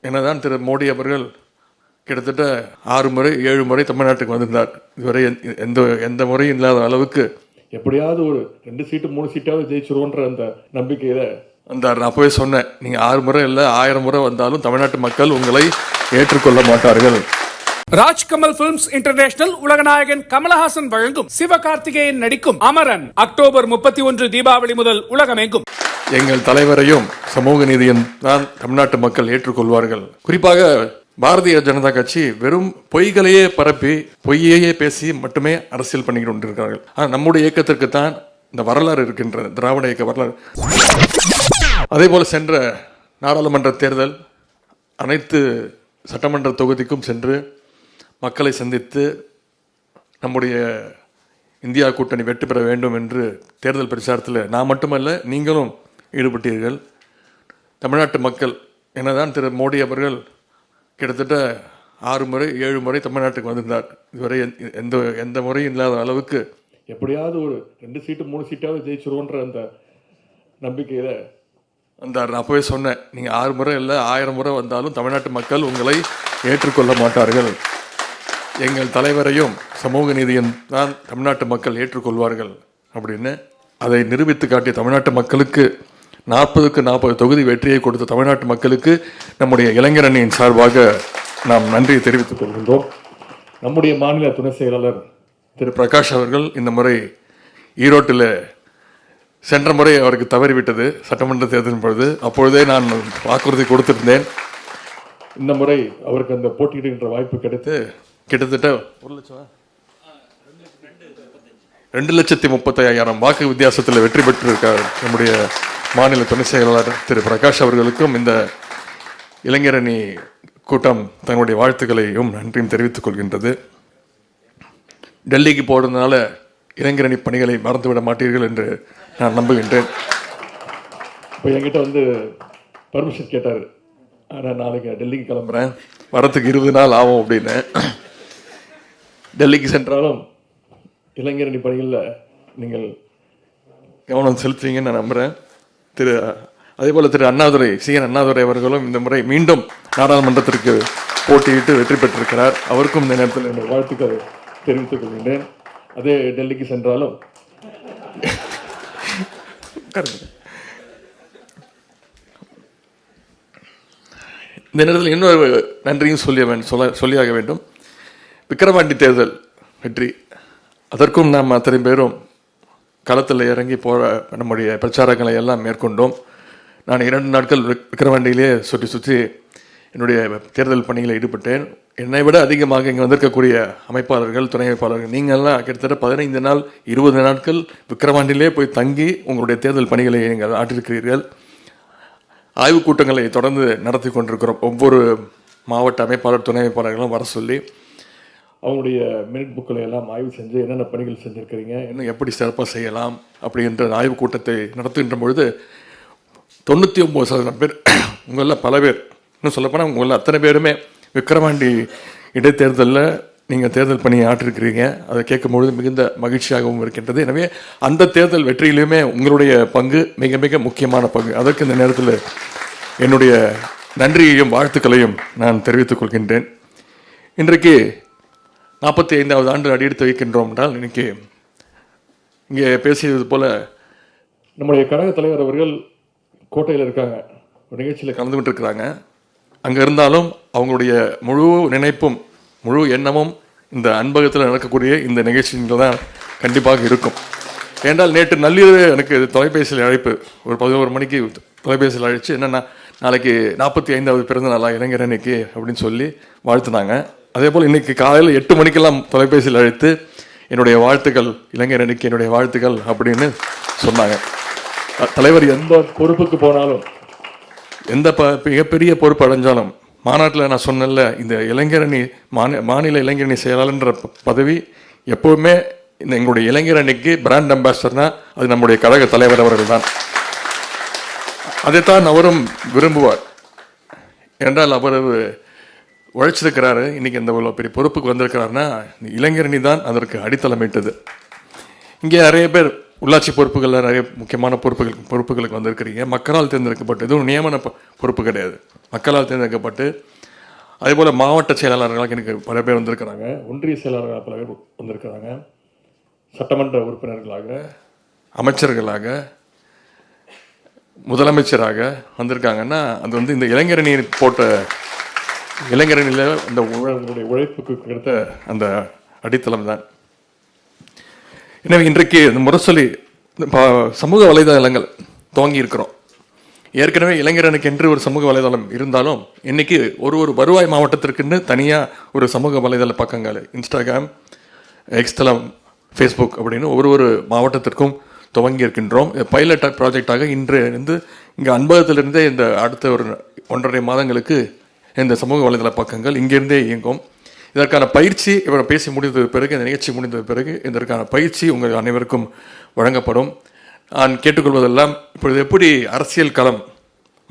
என்னதான் திரு மோடி அவர்கள் கிட்டத்தட்ட ஆறு முறை ஏழு முறை தமிழ்நாட்டுக்கு வந்திருந்தார். இதுவரை எந்த- எந்த எந்த முறையும் இல்லாத அளவுக்கு எப்படியாவது ஒரு ரெண்டு சீட்டு மூணு சீட்டாவது ஜெயிச்சிருவோன்ற அந்த நம்பிக்கையில வந்தார். நான் அப்பவே சொன்னேன் நீங்கள் ஆறு முறை இல்லை ஆயிரம் முறை வந்தாலும் தமிழ்நாட்டு மக்கள் உங்களை ஏற்றுக்கொள்ள மாட்டார்கள். ராஜ்கமல் பிலிம்ஸ் இன்டர்நேஷனல் உலகநாயகன் கமலஹாசன் வழங்கும் சிவகார்த்திகேயன் நடிக்கும் அமரன். அக்டோபர் முப்பத்தி ஒன்று தீபாவளி முதல் உலகமெங்கும். எங்கள் தலைவரையும் சமூக நீதியும் தான் தமிழ்நாட்டு மக்கள் ஏற்றுக்கொள்வார்கள். குறிப்பாக பாரதிய ஜனதா கட்சி வெறும் பொய்களையே பரப்பி பொய்யையே பேசி மட்டுமே அரசியல் பண்ணி கொண்டிருக்கிறார்கள். ஆனால் நம்முடைய இயக்கத்திற்கு தான் இந்த வரலாறு இருக்கின்றது திராவிட இயக்க வரலாறு. அதே போல் சென்ற நாடாளுமன்ற தேர்தல் அனைத்து சட்டமன்ற தொகுதிக்கும் சென்று மக்களை சந்தித்து நம்முடைய இந்தியா கூட்டணி வெற்றி பெற வேண்டும் என்று தேர்தல் பிரச்சாரத்தில் நான் மட்டுமல்ல நீங்களும் ஈடுபட்டீர்கள். தமிழ்நாட்டு மக்கள் என்னதான் திரு மோடி அவர்கள் கிட்டத்தட்ட ஆறு முறை ஏழு முறை தமிழ்நாட்டுக்கு வந்திருந்தார். இதுவரை எந்த- எந்த எந்த முறையும் இல்லாத அளவுக்கு எப்படியாவது ஒரு ரெண்டு சீட்டு மூணு சீட்டாவது ஜெயிச்சிருவோன்ற அந்த நம்பிக்கையில வந்தார் நான் அப்பவே சொன்னேன் நீங்கள் ஆறு முறை இல்லை ஆயிரம் முறை வந்தாலும் தமிழ்நாட்டு மக்கள் உங்களை ஏற்றுக்கொள்ள மாட்டார்கள். எங்கள் தலைவரையும் சமூக நீதியும் தான் தமிழ்நாட்டு மக்கள் ஏற்றுக்கொள்வார்கள் அப்படின்னு அதை நிரூபித்து காட்டிய தமிழ்நாட்டு மக்களுக்கு நாற்பதுக்கு நாற்பது தொகுதி வெற்றியை கொடுத்த தமிழ்நாட்டு மக்களுக்கு நம்முடைய இளைஞர் அணியின் சார்பாக நாம் நன்றியை தெரிவித்துக் கொள்கின்றோம். நம்முடைய மாநில துணை செயலாளர் திரு பிரகாஷ் அவர்கள் இந்த முறை ஈரோட்டில் சென்ற முறை அவருக்கு தவறிவிட்டது. சட்டமன்ற தேர்தலின் பொழுது அப்பொழுதே நான் வாக்குறுதி கொடுத்திருந்தேன். இந்த முறை அவருக்கு அந்த போட்டியிடுகின்ற வாய்ப்பு கிடைத்து கிட்டத்தட்ட ஒரு லட்சம். ரெண்டு லட்சத்தி முப்பத்தி ஐயாயிரம் வாக்கு வித்தியாசத்தில் வெற்றி பெற்றிருக்கார் நம்முடைய மாநில துணை செயலாளர் திரு பிரகாஷ் அவர்களுக்கும் இந்த இளைஞரணி கூட்டம் தங்களுடைய வாழ்த்துக்களையும் நன்றியும் தெரிவித்துக் கொள்கின்றது. டெல்லிக்கு போறதுனால இளைஞரணி பணிகளை மறந்துவிட மாட்டீர்கள் என்று நான் நம்புகின்றேன். இப்போ என்கிட்ட வந்து பர்மிஷன் கேட்டார். ஆனால் நாளைக்கு டெல்லிக்கு கிளம்புறேன். கிளம்புறேன் வரத்துக்கு இருபது நாள் ஆகும் அப்படின்னு. டெல்லிக்கு சென்றாலும் இளைஞரணி பணிகளில் நீங்கள் கவனம் செலுத்துவீங்கன்னு நான் நம்புகிறேன் திரு அதே போல் திரு அண்ணாதுரை சி. என். அண்ணாதுரை அவர்களும் இந்த முறை மீண்டும் நாடாளுமன்றத்திற்கு போட்டியிட்டு வெற்றி பெற்றிருக்கிறார். அவருக்கும் இந்த நேரத்தில் என்னுடைய வாழ்த்துக்கள் தெரிவித்துக் கொள்கின்றேன். அதே டெல்லிக்கு சென்றாலும் இந்த நேரத்தில் இன்னொரு நன்றியும் சொல்லிய வேண்டும் சொல்ல சொல்லியாக வேண்டும். விக்கிரவாண்டி தேர்தல் வெற்றி. அதற்கும் நாம் அத்தனை பேரும் களத்தில் இறங்கி போற நம்முடைய பிரச்சாரங்களை எல்லாம் மேற்கொண்டோம். நான் இரண்டு நாட்கள் விக்- விக்கிரவாண்டியிலே சுற்றி சுற்றி என்னுடைய தேர்தல் பணியில் ஈடுபட்டேன். என்னை விட அதிகமாக இங்கே வந்திருக்கக்கூடிய அமைப்பாளர்கள் துணை அமைப்பாளர்கள் நீங்கள்லாம் கிட்டத்தட்ட பதினைந்து நாள் இருபது நாட்கள் விக்கிரவாண்டியிலே போய் தங்கி உங்களுடைய தேர்தல் பணிகளை நீங்கள் ஆற்றிருக்கிறீர்கள். ஆய்வுக் கூட்டங்களை தொடர்ந்து நடத்தி கொண்டிருக்கிறோம். ஒவ்வொரு மாவட்ட அமைப்பாளர் துணை அமைப்பாளர்களும் வர சொல்லி அவங்களுடைய மினிட் புக்கில் எல்லாம் ஆய்வு செஞ்சு என்னென்ன பணிகள் செஞ்சுருக்கிறீங்க இன்னும் எப்படி சிறப்பாக செய்யலாம் அப்படின்ற ஆய்வுக் கூட்டத்தை நடத்துகின்ற பொழுது தொண்ணூற்றி ஒம்பது சதவீதம் பேர் உங்களில் பல பேர் இன்னும் சொல்லப்போனால் உங்களில் அத்தனை பேருமே விக்ரவாண்டி இடைத்தேர்தலில் நீங்கள் தேர்தல் பணியை ஆற்றிருக்கிறீங்க. அதை கேட்கும்பொழுது மிகுந்த மகிழ்ச்சியாகவும் இருக்கின்றது. எனவே அந்த தேர்தல் வெற்றியிலுமே உங்களுடைய பங்கு மிக மிக முக்கியமான பங்கு. அதற்கு இந்த நேரத்தில் என்னுடைய நன்றியையும் வாழ்த்துக்களையும் நான் தெரிவித்துக் கொள்கின்றேன். இன்றைக்கு நாற்பத்தி ஐந்தாவது ஆண்டு அடியெடுத்து வைக்கின்றோம் என்றால் இன்னைக்கு இங்கே பேசியது போல் நம்முடைய கழக தலைவர் அவர்கள் கோட்டையில் இருக்காங்க. ஒரு நிகழ்ச்சியில் கலந்துகிட்டுருக்கிறாங்க. அங்கே இருந்தாலும் அவங்களுடைய முழு நினைப்பும் முழு எண்ணமும் இந்த அன்பகத்தில் நடக்கக்கூடிய இந்த நிகழ்ச்சியில் தான் கண்டிப்பாக இருக்கும். ஏன்றால் நேற்று நள்ளிரவு எனக்கு தொலைபேசியில் அழைப்பு. ஒரு பதினோரு மணிக்கு தொலைபேசியில் அழைச்சி என்னென்னா நாளைக்கு நாற்பத்தி ஐந்தாவது பிறந்த நாளாக இளைஞர் அன்னைக்கு அப்படின்னு சொல்லி வாழ்த்துனாங்க. அதே போல் இன்னைக்கு காலையில் எட்டு மணிக்கெல்லாம் தொலைபேசியில் அழைத்து என்னுடைய வாழ்த்துக்கள் இளைஞர் அன்னைக்கு என்னுடைய வாழ்த்துக்கள் அப்படின்னு சொன்னாங்க. தலைவர் எந்த பொறுப்புக்கு போனாலும் எந்த ப மிகப்பெரிய பொறுப்பு அடைஞ்சாலும் மாநாட்டில் நான் சொன்னேன்ல இந்த இளைஞரணி மாநில மாநில இளைஞரணி செயலாளர்ன்ற பதவி எப்போவுமே இந்த எங்களுடைய இளைஞரணிக்கு பிராண்ட் அம்பாசிடர்னா அது நம்முடைய கழக தலைவர் அவர்கள் தான் அதைத்தான் அவரும் விரும்புவார். என்றால் அவரது உழைச்சிருக்கிறாரு. இன்றைக்கி இந்த இவ்வளோ பெரிய பொறுப்புக்கு வந்திருக்கிறாருன்னா இளைஞரணி தான் அதற்கு அடித்தளமிட்டது. இங்கே நிறைய பேர் உள்ளாட்சி பொறுப்புகளில் நிறைய முக்கியமான பொறுப்புகள் பொறுப்புகளுக்கு வந்திருக்கிறீங்க. மக்களால் தேர்ந்தெடுக்கப்பட்டு இதுவும் நியமன பொறுப்பு கிடையாது. மக்களால் தேர்ந்தெடுக்கப்பட்டு அதே போல் மாவட்ட செயலாளர்களாக எனக்கு பல பேர் வந்திருக்கிறாங்க. ஒன்றிய செயலாளர்கள் பல பேர் வந்திருக்கிறாங்க. சட்டமன்ற உறுப்பினர்களாக அமைச்சர்களாக முதலமைச்சராக வந்திருக்காங்கன்னா அது வந்து இந்த இளைஞரணியின் போட்ட இளைஞரணியில் அந்த உங்களுடைய உழைப்புக்கு கிடைத்த அந்த அடித்தளம் தான். எனவே இன்றைக்கு இந்த முரசொலி இந்த சமூக வலைதளங்கள் துவங்கி இருக்கிறோம். ஏற்கனவே இளைஞரனுக்கு என்று ஒரு சமூக வலைதளம் இருந்தாலும் இன்னைக்கு ஒரு ஒரு வருவாய் மாவட்டத்திற்குன்னு தனியாக ஒரு சமூக வலைதள பக்கங்கள் இன்ஸ்டாகிராம் எக்ஸ்தலம் ஃபேஸ்புக் அப்படின்னு ஒரு ஒரு மாவட்டத்திற்கும் துவங்கி இருக்கின்றோம். பைலட் ப்ராஜெக்டாக இன்று இருந்து இங்கே அன்பகத்திலிருந்தே இந்த அடுத்த ஒரு ஒன்றரை மாதங்களுக்கு இந்த சமூக வலைதள பக்கங்கள் இங்கிருந்தே இயங்கும். இதற்கான பயிற்சி இவர் பேசி முடிந்தது பிறகு இந்த நிகழ்ச்சி முடிந்தது பிறகு இதற்கான பயிற்சி உங்கள் அனைவருக்கும் வழங்கப்படும். நான் கேட்டுக்கொள்வதெல்லாம் இப்பொழுது எப்படி அரசியல் களம்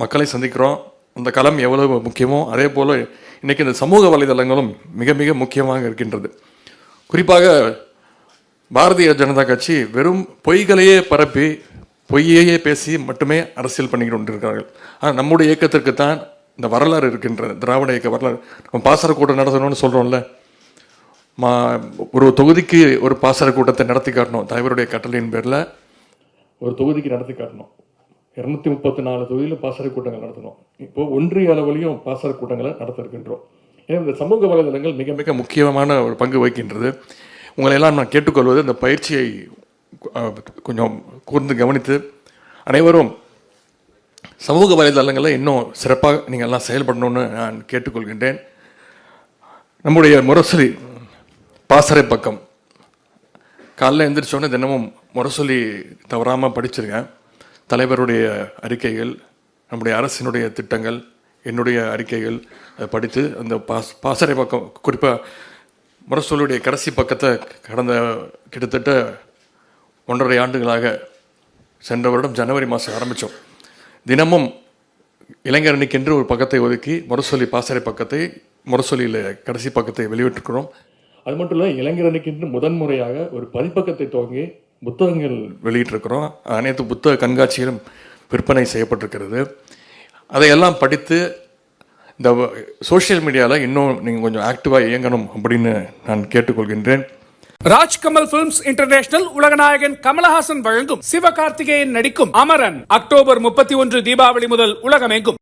மக்களை சந்திக்கிறோம் அந்த களம் எவ்வளவு முக்கியமோ அதே போல் இன்றைக்கி இந்த சமூக வலைதளங்களும் மிக மிக முக்கியமாக இருக்கின்றது. குறிப்பாக பாரதிய ஜனதா கட்சி வெறும் பொய்களையே பரப்பி பொய்யையே பேசி மட்டுமே அரசியல் பண்ணிக்கிட்டு கொண்டிருக்கிறார்கள். ஆனால் நம்முடைய இயக்கத்திற்கு தான் இந்த வரலாறு இருக்கின்றது திராவிட இயக்க வரலாறு. நம்ம பாசர கூட்டம் நடத்தணும்னு சொல்கிறோம்ல மா ஒரு தொகுதிக்கு ஒரு பாசர கூட்டத்தை நடத்தி காட்டணும். தலைவருடைய கட்டளையின் பேரில் ஒரு தொகுதிக்கு நடத்தி காட்டணும். இரநூத்தி முப்பத்தி நாலு தொகுதியில் பாசறை கூட்டங்கள் நடத்தணும். இப்போது ஒன்றிய அளவிலையும் பாசறை கூட்டங்களை நடத்த இருக்கின்றோம் ஏன்னா இந்த சமூக வலைதளங்கள் மிக மிக முக்கியமான ஒரு பங்கு வகிக்கின்றது. உங்களை எல்லாம் நான் கேட்டுக்கொள்வது இந்த பயிற்சியை கொஞ்சம் கூர்ந்து கவனித்து அனைவரும் சமூக வலைதளங்களில் இன்னும் சிறப்பாக நீங்கள் எல்லாம் செயல்படணும்னு நான் கேட்டுக்கொள்கின்றேன். நம்முடைய முரசொலி பாசறை பக்கம். காலைல எழுந்திரிச்சோடனே தினமும் முரசொலி தவறாமல் படிச்சிருக்கேன். தலைவருடைய அறிக்கைகள் நம்முடைய அரசினுடைய திட்டங்கள் என்னுடைய அறிக்கைகள் அதை படித்து அந்த பாஸ் பாசறை பக்கம் குறிப்பாக முரசொலியுடைய கடைசி பக்கத்தை கடந்த கிட்டத்தட்ட ஒன்றரை ஆண்டுகளாக சென்ற வருடம் ஜனவரி மாதம் ஆரம்பித்தோம். தினமும் இளைஞரணிக்கென்று ஒரு பக்கத்தை ஒதுக்கி முரசொலி பாசறை பக்கத்தை முரசொலியில் கடைசி பக்கத்தை வெளியிட்டிருக்கிறோம். அது மட்டும் இல்லை இளைஞரணிக்கென்று முதன்முறையாக ஒரு பதிப்பக்கத்தை துவங்கி புத்தகங்கள் வெளியிட்டிருக்கிறோம். அனைத்து புத்தக கண்காட்சிகளும் விற்பனை செய்யப்பட்டிருக்கிறது. அதையெல்லாம் படித்து இந்த சோஷியல் மீடியாவில் இன்னும் நீங்கள் கொஞ்சம் ஆக்டிவாக இயங்கணும் அப்படின்னு நான் கேட்டுக்கொள்கின்றேன். ராஜ்கமல் பிலிம்ஸ் இன்டர்நேஷனல் உலகநாயகன் கமலஹாசன் வழங்கும் சிவகார்த்திகேயன் நடிக்கும் அமரன். அக்டோபர் முப்பத்தி ஒன்று தீபாவளி முதல் உலகமெங்கும்.